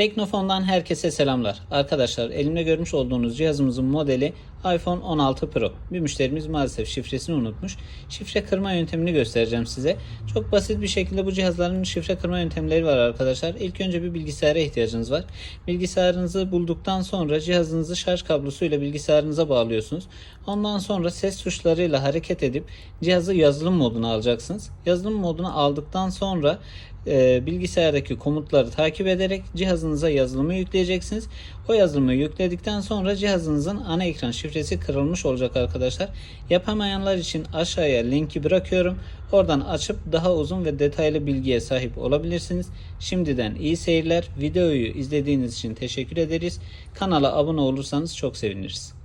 Teknofon'dan herkese selamlar. Arkadaşlar elimde görmüş olduğunuz cihazımızın modeli iPhone 16 Pro. Bir müşterimiz maalesef şifresini unutmuş. Şifre kırma yöntemini göstereceğim size. Çok basit bir şekilde bu cihazların şifre kırma yöntemleri var arkadaşlar. İlk önce bir bilgisayara ihtiyacınız var. Bilgisayarınızı bulduktan sonra cihazınızı şarj kablosuyla bilgisayarınıza bağlıyorsunuz. Ondan sonra ses tuşlarıyla hareket edip cihazı yazılım moduna alacaksınız. Yazılım moduna aldıktan sonra e, bilgisayardaki komutları takip ederek cihazınıza yazılımı yükleyeceksiniz. O yazılımı yükledikten sonra cihazınızın ana ekran şifresi kırılmış olacak arkadaşlar. Yapamayanlar için aşağıya linki bırakıyorum. Oradan açıp daha uzun ve detaylı bilgiye sahip olabilirsiniz. Şimdiden iyi seyirler. Videoyu izlediğiniz için teşekkür ederiz. Kanala abone olursanız çok seviniriz.